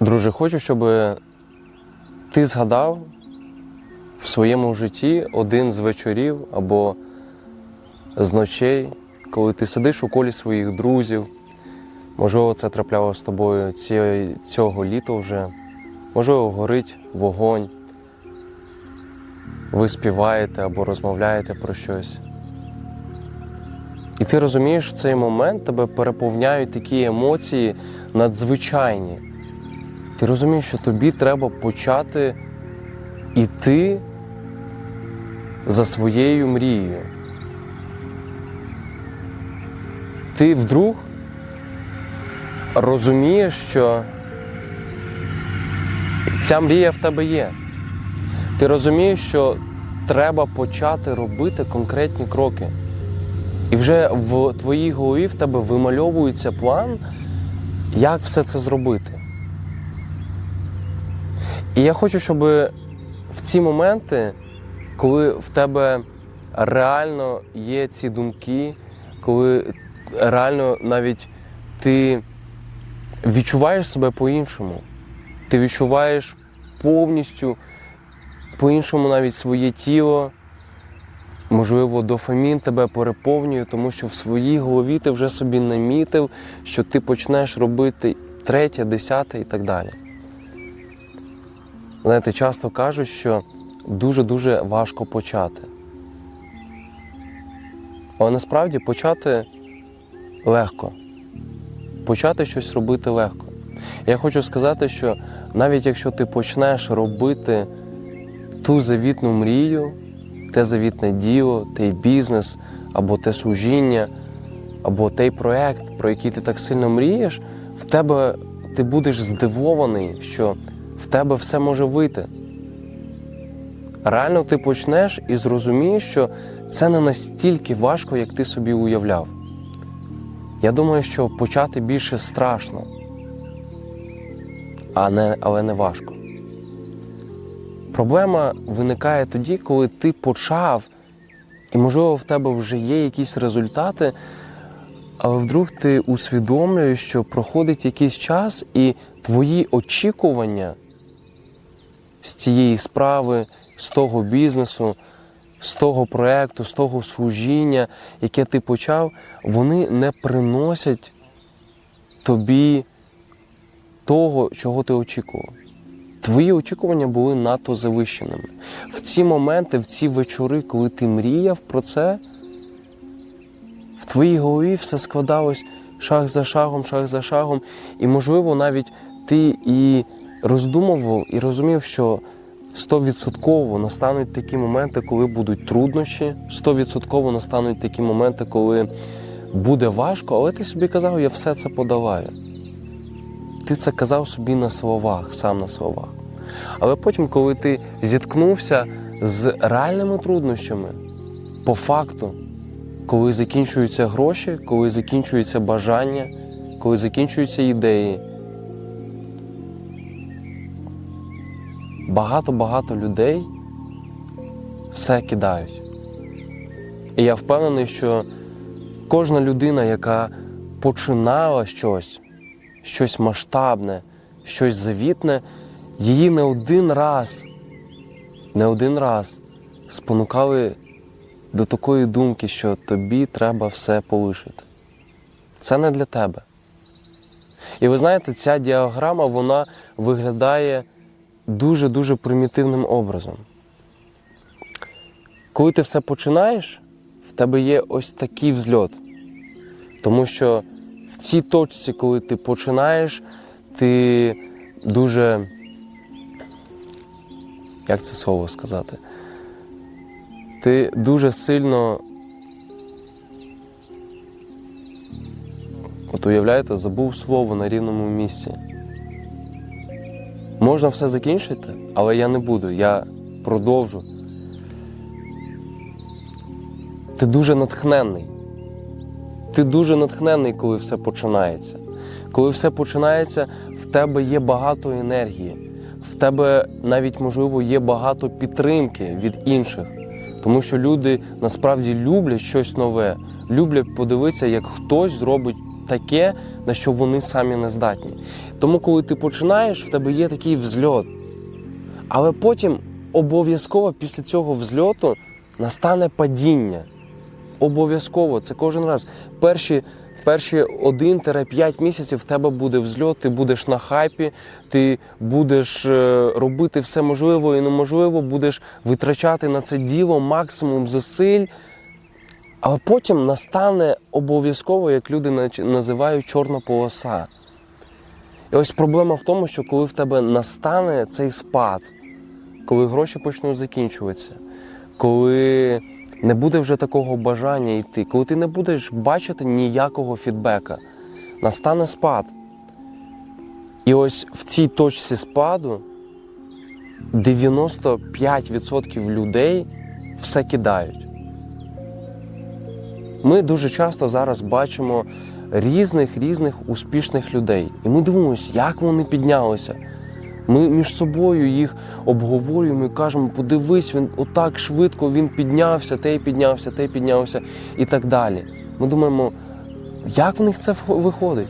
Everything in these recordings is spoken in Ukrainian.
Друже, хочу, щоб ти згадав в своєму житті один з вечорів або з ночей, коли ти сидиш у колі своїх друзів. Можливо, це трапляло з тобою цього літа вже. Можливо, горить вогонь. Ви співаєте або розмовляєте про щось. І ти розумієш, в цей момент тебе переповняють такі емоції надзвичайні. Ти розумієш, що тобі треба почати іти за своєю мрією. Ти вдруг розумієш, що ця мрія в тебе є. Ти розумієш, що треба почати робити конкретні кроки. І вже в твоїй голові в тебе вимальовується план, як все це зробити. І я хочу, щоб в ці моменти, коли в тебе реально є ці думки, коли реально навіть ти відчуваєш себе по-іншому, ти відчуваєш повністю по-іншому навіть своє тіло. Можливо, дофамін тебе переповнює, тому що в своїй голові ти вже собі намітив, що ти почнеш робити третє, десяте і так далі. Знаєте, часто кажуть, що дуже-дуже важко почати. Але насправді почати легко. Почати щось робити легко. Я хочу сказати, що навіть якщо ти почнеш робити ту завітну мрію, те завітне діло, той бізнес, або те служіння, або той проект, про який ти так сильно мрієш, в тебе ти будеш здивований, що в тебе все може вийти. Реально ти почнеш і зрозумієш, що це не настільки важко, як ти собі уявляв. Я думаю, що почати більше страшно, а не, але не важко. Проблема виникає тоді, коли ти почав, і, можливо, в тебе вже є якісь результати, але вдруг ти усвідомлюєш, що проходить якийсь час, і твої очікування з цієї справи, з того бізнесу, з того проекту, з того служіння, яке ти почав, вони не приносять тобі того, чого ти очікував. Твої очікування були надто завищеними. В ці моменти, в ці вечори, коли ти мріяв про це, в твоїй голові все складалось шаг за шагом, шаг за шагом. І, можливо, навіть ти і роздумував, і розумів, що стовідсотково настануть такі моменти, коли будуть труднощі, стовідсотково настануть такі моменти, коли буде важко, але ти собі казав, я все це подолаю. Ти це казав собі на словах, сам на словах. Але потім, коли ти зіткнувся з реальними труднощами, по факту, коли закінчуються гроші, коли закінчується бажання, коли закінчуються ідеї, багато-багато людей все кидають. І я впевнений, що кожна людина, яка починала щось, щось масштабне, щось завітне, її не один раз, не один раз спонукали до такої думки, що тобі треба все полишити. Це не для тебе. І ви знаєте, ця діаграма вона виглядає дуже-дуже примітивним образом. Коли ти все починаєш, в тебе є ось такий взльот. Тому що в цій точці, коли ти починаєш, ти дуже. Як це слово сказати? Ти дуже сильно. От уявляєте, забув слово на рівному місці. Можна все закінчити, але я не буду, я продовжу. Ти дуже натхненний. Ти дуже натхненний, коли все починається. Коли все починається, в тебе є багато енергії, в тебе навіть, можливо, є багато підтримки від інших. Тому що люди насправді люблять щось нове, люблять подивитися, як хтось зробить таке, на що вони самі не здатні. Тому, коли ти починаєш, в тебе є такий взльот. Але потім обов'язково після цього взльоту настане падіння. Обов'язково, це кожен раз. Перші, перші 1-5 місяців в тебе буде взльот, ти будеш на хайпі, ти будеш е, робити все можливе і неможливе, будеш витрачати на це діло максимум зусиль. Але потім настане обов'язково, як люди називають, чорна полоса. І ось проблема в тому, що коли в тебе настане цей спад, коли гроші почнуть закінчуватися, коли не буде вже такого бажання йти, коли ти не будеш бачити ніякого фідбека, настане спад. І ось в цій точці спаду 95% людей все кидають. Ми дуже часто зараз бачимо різних різних успішних людей. І ми дивимося, як вони піднялися. Ми між собою їх обговорюємо і кажемо, подивись, він отак швидко він піднявся, той піднявся, той піднявся і так далі. Ми думаємо, як в них це виходить?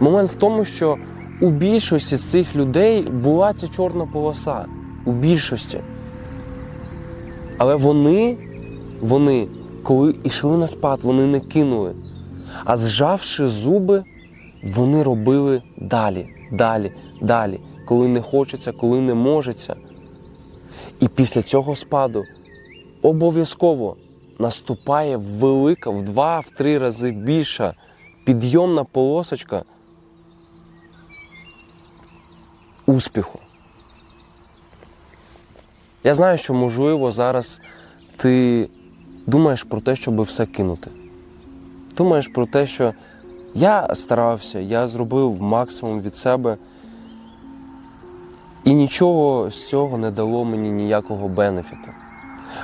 Момент в тому, що у більшості з цих людей була ця чорна полоса. У більшості. Але вони, вони, коли йшли на спад, вони не кинули. А зжавши зуби, вони робили далі, далі, далі, коли не хочеться, коли не можеться. І після цього спаду обов'язково наступає велика в два-в три рази більша підйомна полосочка успіху. Я знаю, що можливо зараз ти думаєш про те, щоб все кинути. Думаєш про те, що я старався, я зробив максимум від себе, і нічого з цього не дало мені ніякого бенефіту.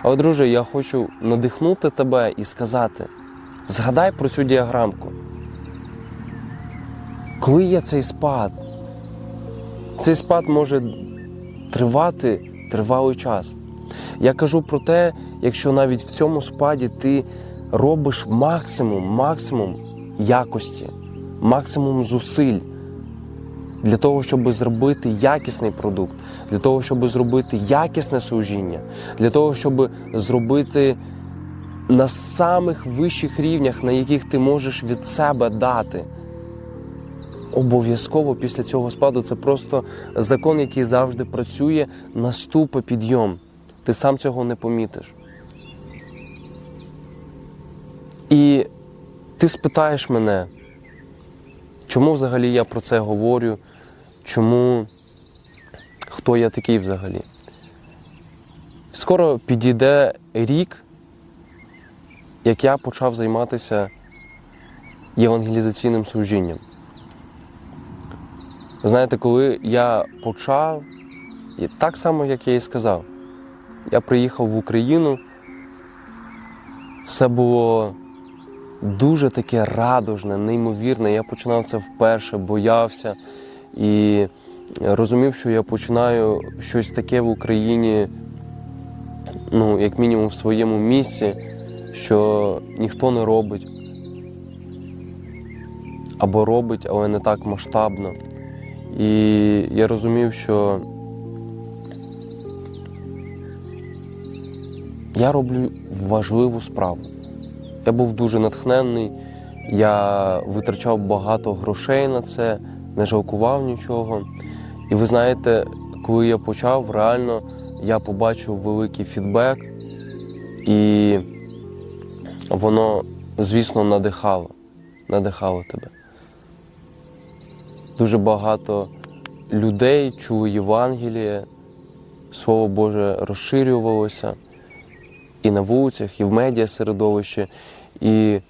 Але, друже, я хочу надихнути тебе і сказати: згадай про цю діаграмку. Коли є цей спад, цей спад може тривати тривалий час. Я кажу про те, якщо навіть в цьому спаді ти робиш максимум, максимум якості, максимум зусиль для того, щоб зробити якісний продукт, для того, щоб зробити якісне служіння, для того, щоб зробити на самих вищих рівнях, на яких ти можеш від себе дати. Обов'язково після цього спаду це просто закон, який завжди працює, наступить підйом. Ти сам цього не помітиш. І ти спитаєш мене, чому взагалі я про це говорю, чому хто я такий взагалі. Скоро підійде рік, як я почав займатися євангелізаційним служінням. Знаєте, коли я почав, і так само, як я і сказав, я приїхав в Україну, все було дуже таке радужне, неймовірне. Я починав це вперше, боявся і розумів, що я починаю щось таке в Україні, ну, як мінімум, в своєму місці, що ніхто не робить. Або робить, але не так масштабно. І я розумів, що я роблю важливу справу. Я був дуже натхненний, я витрачав багато грошей на це, не жалкував нічого. І ви знаєте, коли я почав, реально я побачив великий фідбек, і воно, звісно, надихало, надихало тебе. Дуже багато людей чули Євангеліє, Слово Боже розширювалося і на вулицях, і в медіа середовищі. І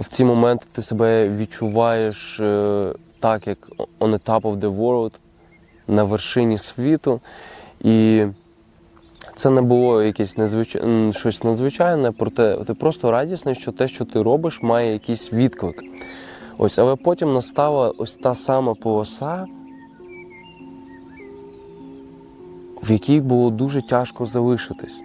в ці моменти ти себе відчуваєш е, так, як on the top of the world, на вершині світу. І це не було якесь незвич... щось надзвичайне, проте ти просто радісний, що те, що ти робиш, має якийсь відклик. Ось, але потім настала ось та сама полоса, в якій було дуже тяжко залишитись.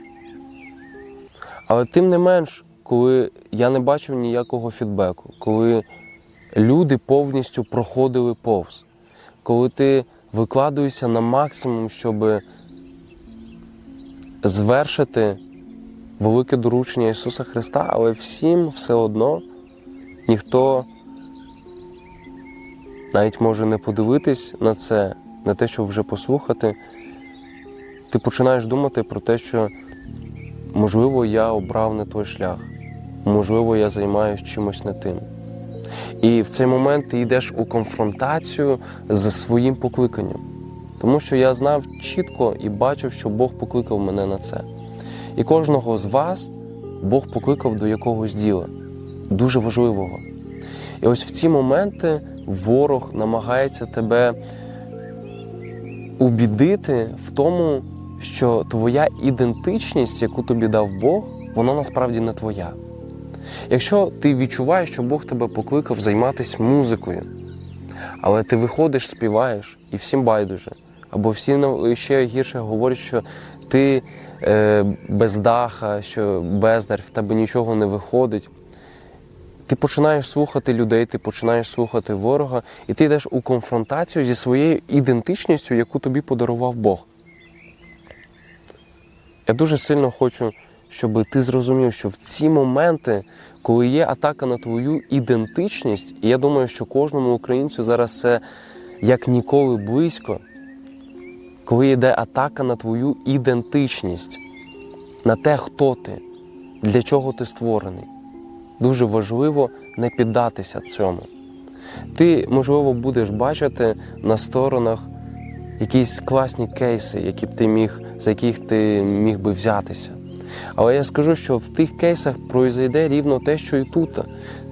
Але тим не менш, коли я не бачив ніякого фідбеку, коли люди повністю проходили повз, коли ти викладуєшся на максимум, щоб звершити велике доручення Ісуса Христа, але всім все одно ніхто навіть може не подивитись на це, на те, щоб вже послухати. Ти починаєш думати про те, що можливо я обрав не той шлях, можливо, я займаюся чимось не тим. І в цей момент ти йдеш у конфронтацію з своїм покликанням. Тому що я знав чітко і бачив, що Бог покликав мене на це. І кожного з вас Бог покликав до якогось діла, дуже важливого. І ось в ці моменти ворог намагається тебе убідити в тому, що твоя ідентичність, яку тобі дав Бог, вона насправді не твоя. Якщо ти відчуваєш, що Бог тебе покликав займатися музикою, але ти виходиш, співаєш і всім байдуже, або всі ще гірше говорять, що ти е, без даха, що бездар, в тебе нічого не виходить. Ти починаєш слухати людей, ти починаєш слухати ворога, і ти йдеш у конфронтацію зі своєю ідентичністю, яку тобі подарував Бог. Я дуже сильно хочу, щоб ти зрозумів, що в ці моменти, коли є атака на твою ідентичність, і я думаю, що кожному українцю зараз це як ніколи близько, коли йде атака на твою ідентичність, на те, хто ти, для чого ти створений, дуже важливо не піддатися цьому. Ти, можливо, будеш бачити на сторонах якісь класні кейси, які б ти міг, за яких ти міг би взятися. Але я скажу, що в тих кейсах пройде рівно те, що і тут.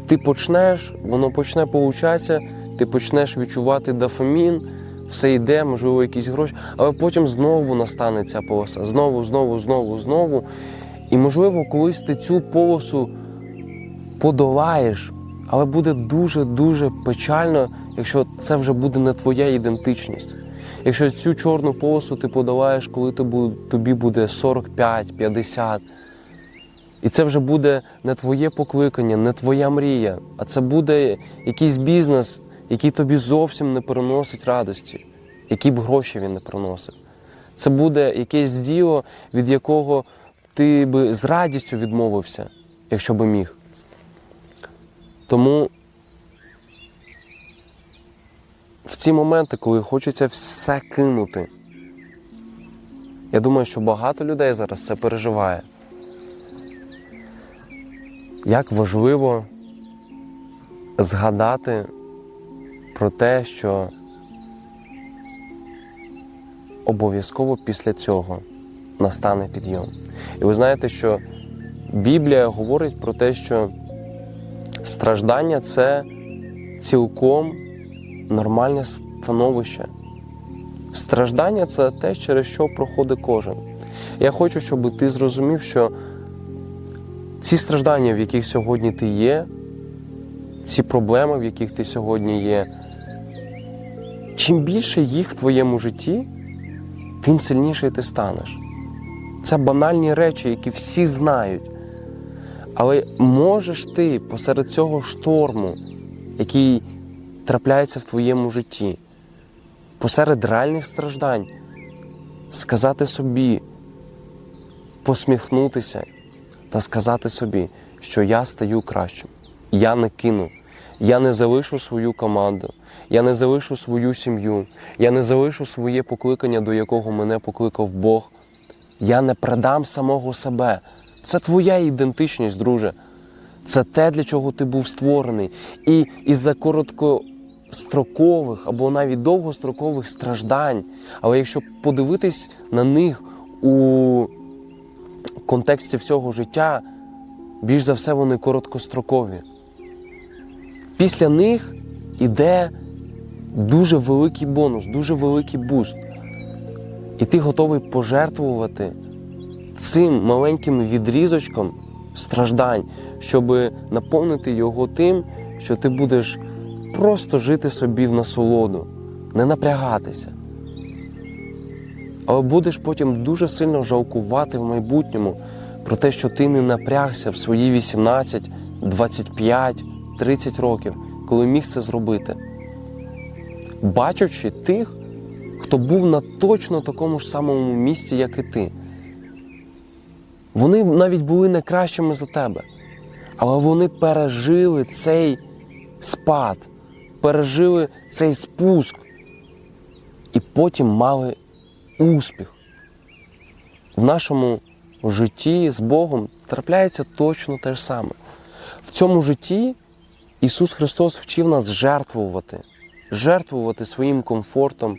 Ти почнеш, воно почне получатися, ти почнеш відчувати дофамін, все йде, можливо, якісь гроші, але потім знову настане ця полоса. Знову, знову, знову, знову. І, можливо, колись ти цю полосу подолаєш, але буде дуже-дуже печально, якщо це вже буде не твоя ідентичність. Якщо цю чорну полосу ти подолаєш, коли тобі- буде 45-50, і це вже буде не твоє покликання, не твоя мрія, а це буде якийсь бізнес, який тобі зовсім не приносить радості, які б гроші він не приносив. Це буде якесь діло, від якого ти би з радістю відмовився, якщо би міг. Тому в ці моменти, коли хочеться все кинути, я думаю, що багато людей зараз це переживає. Як важливо згадати про те, що обов'язково після цього настане підйом. І ви знаєте, що Біблія говорить про те, що страждання це цілком нормальне становище. Страждання це те, через що проходить кожен. Я хочу, щоб ти зрозумів, що ці страждання, в яких сьогодні ти є, ці проблеми, в яких ти сьогодні є, чим більше їх в твоєму житті, тим сильніший ти станеш. Це банальні речі, які всі знають. Але можеш ти посеред цього шторму, який трапляється в твоєму житті, посеред реальних страждань, сказати собі, посміхнутися та сказати собі, що я стаю кращим, я не кину, я не залишу свою команду, я не залишу свою сім'ю, я не залишу своє покликання, до якого мене покликав Бог. Я не предам самого себе. Це твоя ідентичність, друже. Це те, для чого ти був створений. І із-за короткострокових або навіть довгострокових страждань. Але якщо подивитись на них у контексті всього життя, більш за все вони короткострокові. Після них іде дуже великий бонус, дуже великий буст. І ти готовий пожертвувати цим маленьким відрізочком страждань, щоб наповнити його тим, що ти будеш просто жити собі в насолоду, не напрягатися. Але будеш потім дуже сильно жалкувати в майбутньому про те, що ти не напрягся в свої 18, 25, 30 років. коли міг це зробити, бачачи тих, хто був на точно такому ж самому місці, як і ти. Вони навіть були не кращими за тебе, але вони пережили цей спад, пережили цей спуск і потім мали успіх. В нашому житті з Богом трапляється точно те ж саме. В цьому житті Ісус Христос вчив нас жертвувати, жертвувати своїм комфортом,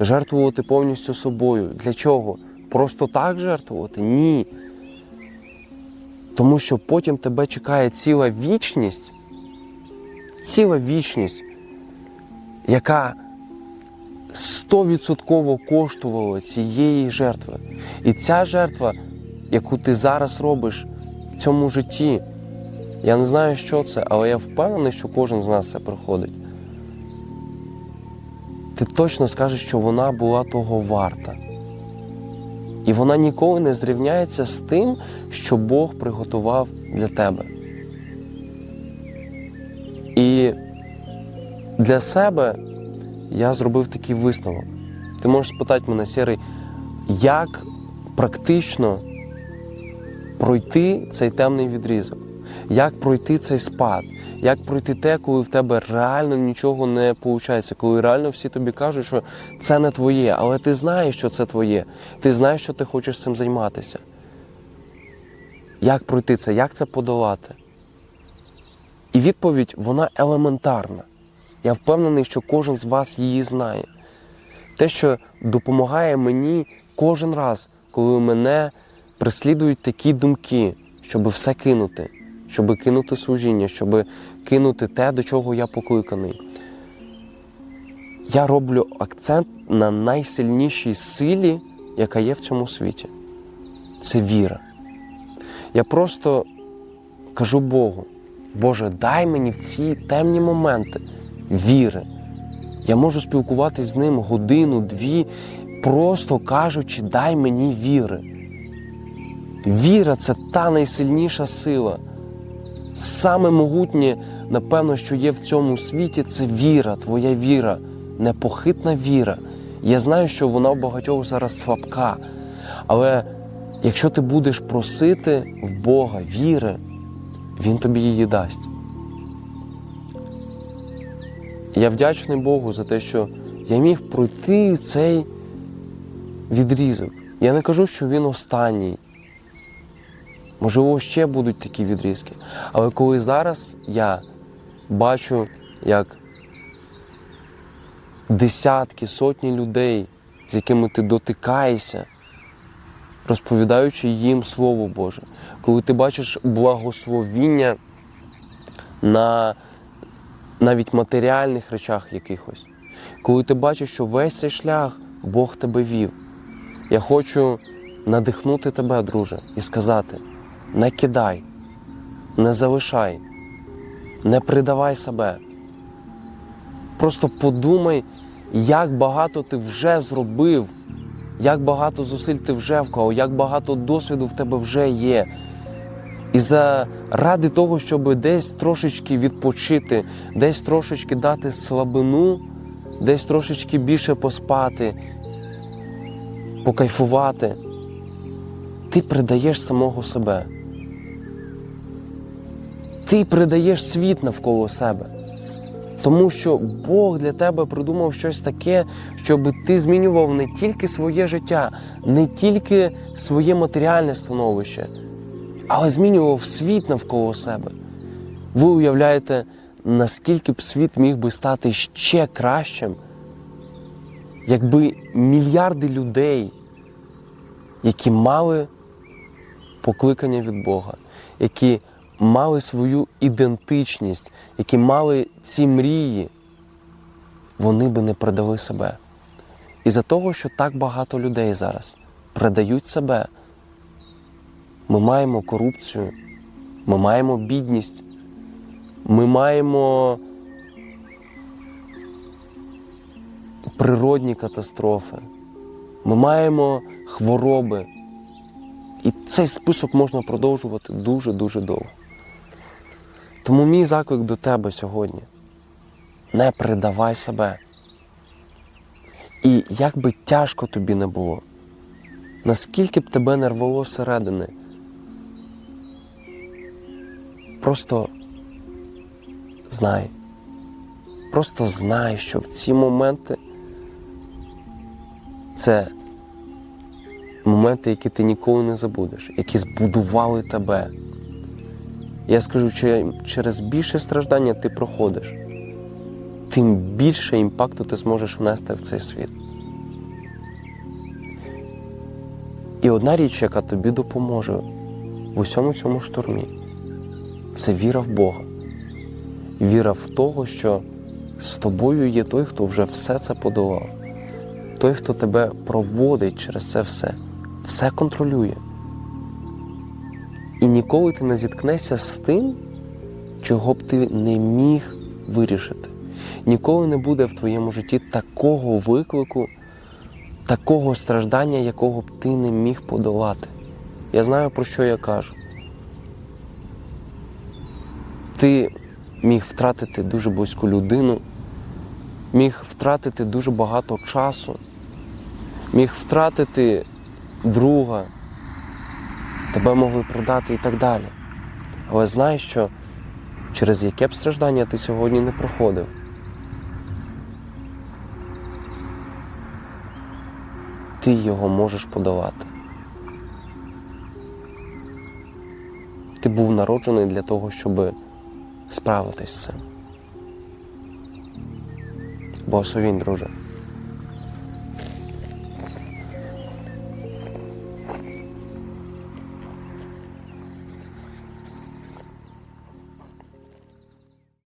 жертвувати повністю собою. Для чого? Просто так жертвувати? Ні. Тому що потім тебе чекає ціла вічність, ціла вічність, яка стовідсотково коштувала цієї жертви. І ця жертва, яку ти зараз робиш в цьому житті, я не знаю, що це, але я впевнений, що кожен з нас це проходить. Ти точно скажеш, що вона була того варта. І вона ніколи не зрівняється з тим, що Бог приготував для тебе. Для себе я зробив такий висновок. Ти можеш спитати мене, Сірий, як практично пройти цей темний відрізок, як пройти цей спад, як пройти те, коли в тебе реально нічого не виходить, коли реально всі тобі кажуть, що це не твоє, але ти знаєш, що це твоє, ти знаєш, що ти хочеш цим займатися. Як пройти це, як це подолати? І відповідь вона елементарна. Я впевнений, що кожен з вас її знає. Те, що допомагає мені кожен раз, коли мене преслідують такі думки, щоб все кинути, щоб кинути служіння, щоб кинути те, до чого я покликаний. Я роблю акцент на найсильнішій силі, яка є в цьому світі. Це віра. Я просто кажу Богу, Боже, дай мені в ці темні моменти віри. Я можу спілкуватись з ним годину, дві, просто кажучи, дай мені віри. Віра це та найсильніша сила. Саме могутнє, напевно, що є в цьому світі, це віра, твоя віра, непохитна віра. Я знаю, що вона у багатьох зараз слабка. Але якщо ти будеш просити в Бога віри, Він тобі її дасть. Я вдячний Богу за те, що я міг пройти цей відрізок. Я не кажу, що він останній. Можливо, ще будуть такі відрізки. Але коли зараз я бачу, як десятки, сотні людей, з якими ти дотикаєшся, розповідаючи їм Слово Боже, коли ти бачиш благословіння на навіть матеріальних речах якихось, коли ти бачиш, що весь цей шлях Бог тебе вів. Я хочу надихнути тебе, друже, і сказати: не кидай, не залишай, не придавай себе. Просто подумай, як багато ти вже зробив, як багато зусиль ти вже вклав, як багато досвіду в тебе вже є. І заради того, щоб десь трошечки відпочити, десь трошечки дати слабину, десь трошечки більше поспати, покайфувати, ти придаєш самого себе. Ти придаєш світ навколо себе. Тому що Бог для тебе придумав щось таке, щоб ти змінював не тільки своє життя, не тільки своє матеріальне становище, але змінював світ навколо себе. Ви уявляєте, наскільки б світ міг би стати ще кращим, якби мільярди людей, які мали покликання від Бога, які мали свою ідентичність, які мали ці мрії, вони би не продали себе. І за того, що так багато людей зараз продають себе, ми маємо корупцію, ми маємо бідність, ми маємо природні катастрофи, ми маємо хвороби. І цей список можна продовжувати дуже-дуже довго. Тому мій заклик до тебе сьогодні. не предавай себе. І як би тяжко тобі не було, наскільки б тебе не рвало зсередини, просто знай, просто знай, що в ці моменти це моменти, які ти ніколи не забудеш, які збудували тебе. Я скажу, че- через більше страждання ти проходиш, тим більше імпакту ти зможеш внести в цей світ. І одна річ, яка тобі допоможе в усьому цьому штурмі, це віра в Бога. Віра в того, що з тобою є той, хто вже все це подолав, той, хто тебе проводить через це все, все контролює. І ніколи ти не зіткнешся з тим, чого б ти не міг вирішити. Ніколи не буде в твоєму житті такого виклику, такого страждання, якого б ти не міг подолати. Я знаю, про що я кажу. Ти міг втратити дуже близьку людину, міг втратити дуже багато часу, міг втратити друга, тебе могли продати і так далі. Але знай, що через яке б страждання ти сьогодні не проходив. Ти його можеш подолати. Ти був народжений для того, щоб справитись з цим. Благословінь, друже.